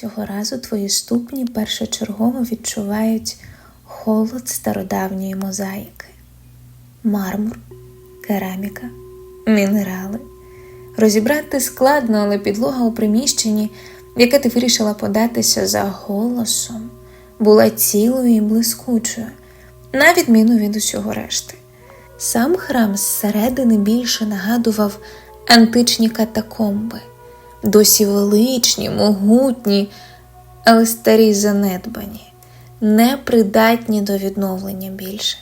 Цього разу твої ступні першочергово відчувають холод стародавньої мозаїки, мармур, кераміка, мінерали. Розібрати складно, але підлога у приміщенні, в яке ти вирішила податися за голосом, була цілою і блискучою, на відміну від усього решти. Сам храм зсередини більше нагадував античні катакомби, досі величні, могутні, але старі занедбані, непридатні до відновлення більше.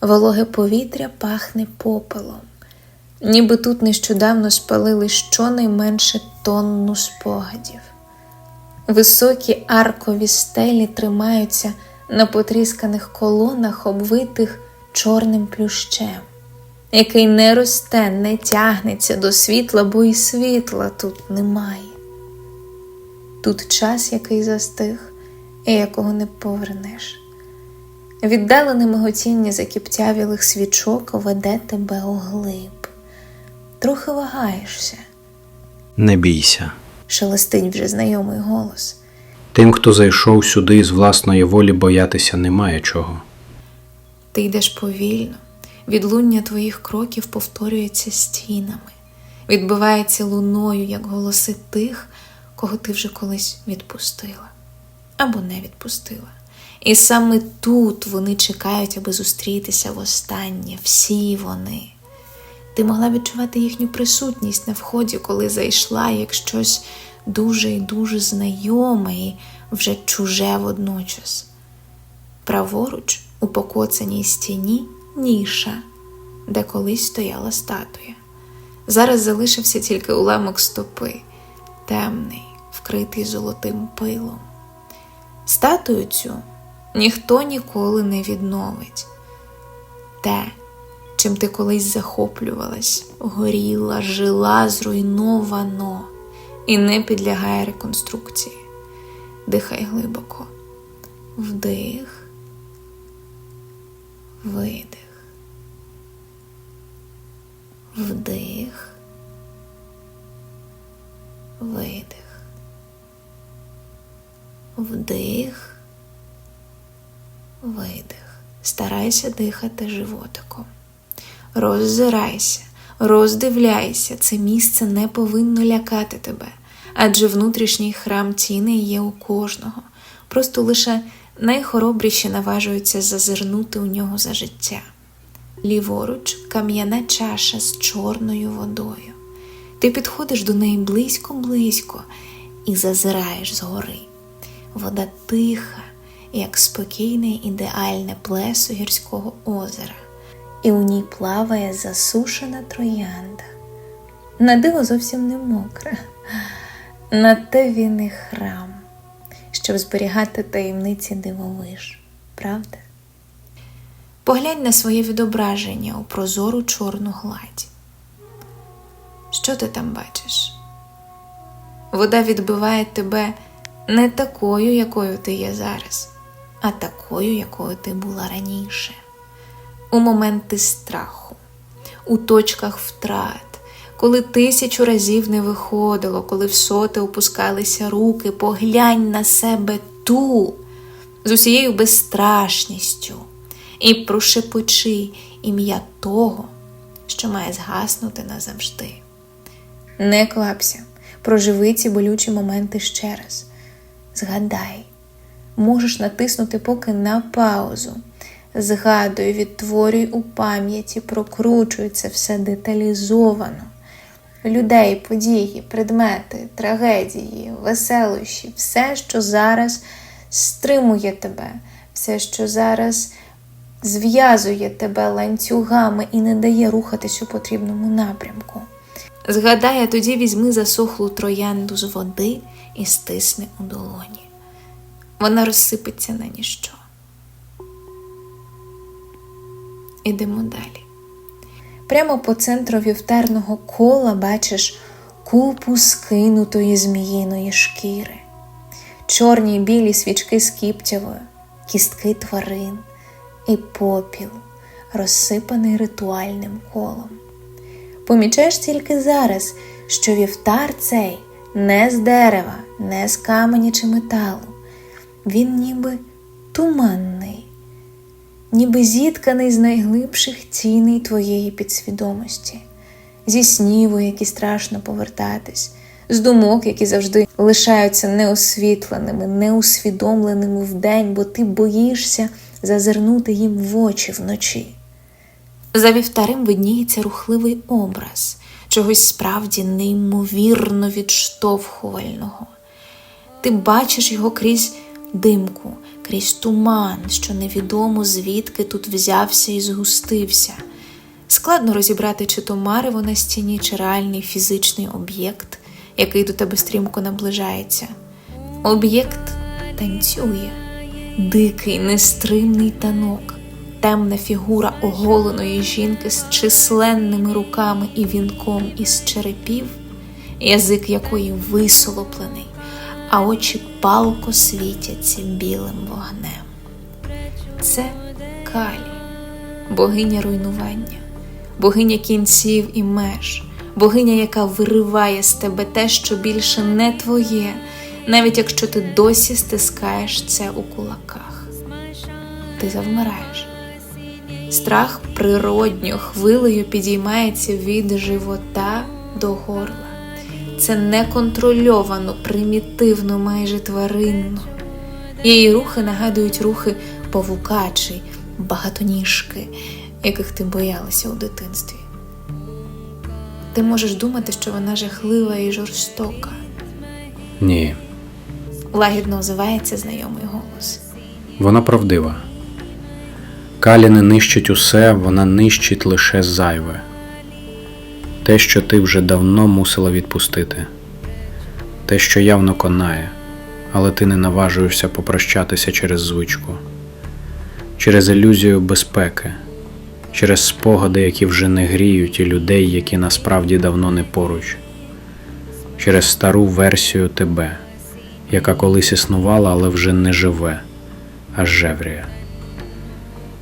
Вологе повітря пахне попелом, ніби тут нещодавно спалили щонайменше тонну спогадів. Високі аркові стелі тримаються на потрісканих колонах, обвитих чорним плющем, який не росте, не тягнеться до світла, бо і світла тут немає. Тут час, який застиг, і якого не повернеш. Віддалене миготіння закіптявілих свічок веде тебе углиб. Трохи вагаєшся, Не бійся. шелестить вже знайомий голос. Тим, хто зайшов сюди з власної волі, боятися немає чого. Ти йдеш повільно, відлуння твоїх кроків повторюється стінами, відбивається луною, як голоси тих, кого ти вже колись відпустила або не відпустила. І саме тут вони чекають, аби зустрітися востаннє, всі вони. Ти могла відчувати їхню присутність на вході, коли зайшла як щось дуже і дуже знайоме і вже чуже водночас. Праворуч, у покоцаній стіні, ніша, де колись стояла статуя. Зараз залишився тільки уламок стопи, темний, вкритий золотим пилом. Статую цю ніхто ніколи не відновить. Те, чим ти колись захоплювалась, горіла, жила, зруйновано і не підлягає реконструкції. Дихай глибоко. Вдих, видих, вдих, видих, вдих, видих. Старайся дихати животиком. Роззирайся, роздивляйся, це місце не повинно лякати тебе, адже внутрішній храм тіни є у кожного. Просто лише найхоробріші наважуються зазирнути у нього за життя. Ліворуч кам'яна чаша з чорною водою. Ти підходиш до неї близько-близько і зазираєш згори. Вода тиха, як спокійне ідеальне плесо гірського озера, і у ній плаває засушена троянда. На диво зовсім не мокра, на те він і храм, щоб зберігати таємниці дивовиж, правда? Поглянь на своє відображення у прозору чорну гладь. Що ти там бачиш? Вода відбиває тебе не такою, якою ти є зараз, а такою, якою ти була раніше. У моменти страху, у точках втрат, коли тисячу разів не виходило, коли в соти опускалися руки, поглянь на себе ту з усією безстрашністю і прошепочи ім'я того, що має згаснути назавжди. Не квапся, проживи ці болючі моменти ще раз. Згадай, можеш натиснути поки на паузу. Згадуй, відтворюй у пам'яті, прокручуй це все деталізовано. Людей, події, предмети, трагедії, веселощі, все, що зараз стримує тебе, все, що зараз зв'язує тебе ланцюгами і не дає рухатись у потрібному напрямку. Згадай, а тоді візьми засохлу троянду з води і стисни у долоні. Вона розсипеться на ніщо. Ідемо далі. Прямо по центру вівтарного кола бачиш купу скинутої зміїної шкіри, чорні й білі свічки з кіптявою, кістки тварин і попіл, розсипаний ритуальним колом. Помічаєш тільки зараз, що вівтар цей не з дерева, не з каменя чи металу. Він ніби туманний, ніби зітканий з найглибших тіней твоєї підсвідомості, зі снів, у які страшно повертатись, з думок, які завжди лишаються неосвітленими, неусвідомленими вдень, бо ти боїшся зазирнути їм в очі вночі. За вівтарем видніється рухливий образ чогось справді неймовірно відштовхувального. Ти бачиш його крізь димку, крізь туман, що невідомо звідки тут взявся і згустився. Складно розібрати, чи то марево на стіні, чи реальний фізичний об'єкт, який до тебе стрімко наближається. Об'єкт танцює, дикий, нестримний танок, темна фігура оголеної жінки з численними руками і вінком із черепів, язик якої висолоплений, а очі палко світяться білим вогнем. Це Калі, богиня руйнування, богиня кінців і меж, богиня, яка вириває з тебе те, що більше не твоє, навіть якщо ти досі стискаєш це у кулаках. Ти завмираєш. Страх природньо хвилею підіймається від живота до горла. Це неконтрольовано, примітивно, майже тваринно. Її рухи нагадують рухи павука чи багатоніжки, яких ти боялася у дитинстві. Ти можеш думати, що вона жахлива і жорстока. Ні, Лагідно озивається знайомий голос. вона правдива. Калі не нищить усе, вона нищить лише зайве. Те, що ти вже давно мусила відпустити, те, що явно конає, але ти не наважуєшся попрощатися через звичку, через ілюзію безпеки, через спогади, які вже не гріють, і людей, які насправді давно не поруч, через стару версію тебе, яка колись існувала, але вже не живе, а жевріє.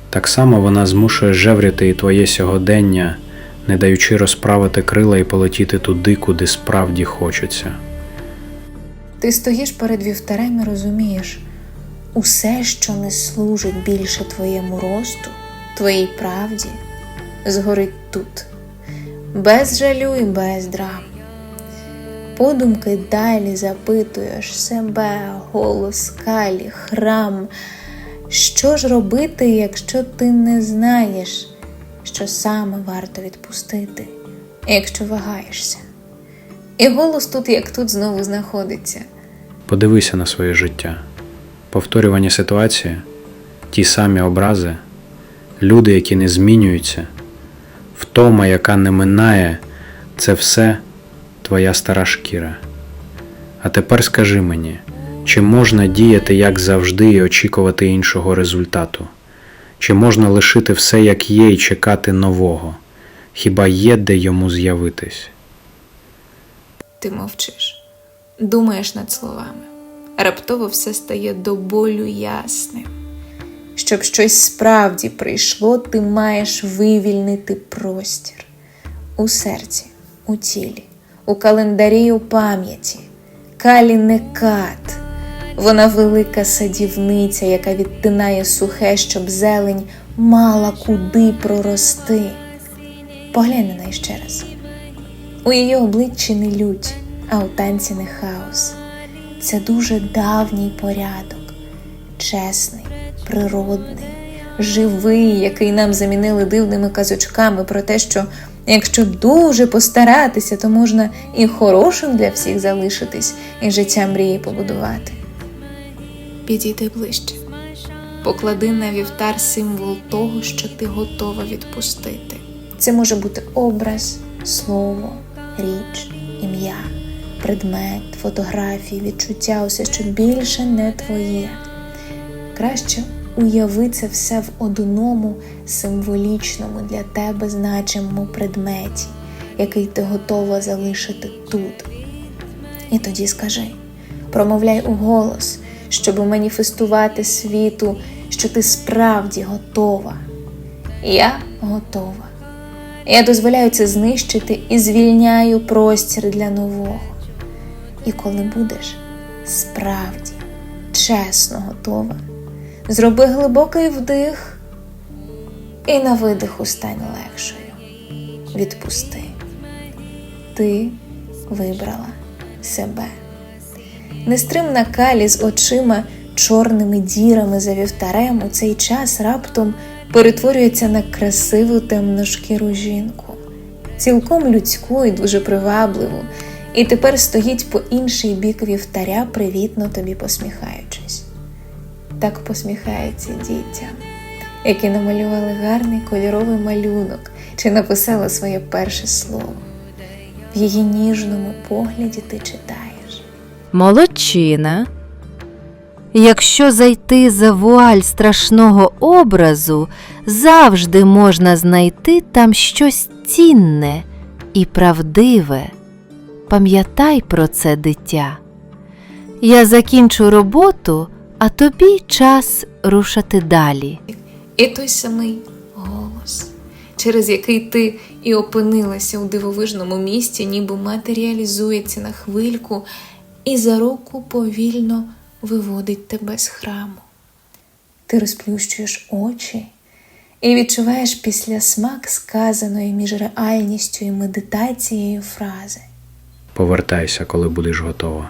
Так само вона змушує жевріти і твоє сьогодення, не даючи розправити крила і полетіти туди, куди справді хочеться. Ти стоїш перед вівтарем і розумієш, усе, що не служить більше твоєму росту, твоїй правді, згорить тут, без жалю і без драм. Подумки далі запитуєш себе, голос калі, храм. Що ж робити, якщо ти не знаєш, що саме варто відпустити, якщо вагаєшся? І голос тут, як тут, знову знаходиться. Подивися на своє життя, повторювані ситуації, ті самі образи, люди, які не змінюються, втома, яка не минає, це все твоя стара шкіра. А тепер скажи мені, чи можна діяти як завжди і очікувати іншого результату? Чи можна лишити все як є і чекати нового? Хіба є де йому з'явитись? Ти мовчиш, думаєш над словами. Раптово все стає до болю ясним. Щоб щось справді прийшло, ти маєш вивільнити простір у серці, у тілі, у календарі, у пам'яті. Калі не кат. Вона велика садівниця, яка відтинає сухе, щоб зелень мала куди прорости. Поглянь на ще раз. У її обличчі не лють, а у танці не хаос. Це дуже давній порядок, чесний, природний, живий, який нам замінили дивними казочками про те, що якщо дуже постаратися, то можна і хорошим для всіх залишитись, і життя мрії побудувати. Підійди ближче, поклади на вівтар символ того, що ти готова відпустити. Це може бути образ, слово, річ, ім'я, предмет, фотографії, відчуття, усе, що більше не твоє. Краще уяви це все в одному символічному для тебе значимому предметі, який ти готова залишити тут. І тоді скажи, промовляй у голос, щоб маніфестувати світу, що ти справді готова. Я готова. Я дозволяю це знищити і звільняю простір для нового. І коли будеш, справді чесно готова, зроби глибокий вдих і на видиху стань легшою. Відпусти. Ти вибрала себе. Нестримна калі з очима чорними дірами за вівтарем у цей час раптом перетворюється на красиву темношкіру жінку, цілком людську і дуже привабливу, і тепер стоїть по інший бік вівтаря, привітно тобі посміхаючись. Так посміхається дітям, які намалювали гарний кольоровий малюнок чи написали своє перше слово. В її ніжному погляді ти читаєш. Молодчина. Якщо зайти за вуаль страшного образу, завжди можна знайти там щось цінне і правдиве. Пам'ятай про це, дитя. Я закінчу роботу, а тобі час рушати далі. І той самий голос, через який ти і опинилася у дивовижному місті, ніби матеріалізується на хвильку і за руку повільно виводить тебе з храму. Ти розплющуєш очі і відчуваєш після смак сказаної між реальністю і медитацією фрази. Повертайся, коли будеш готова.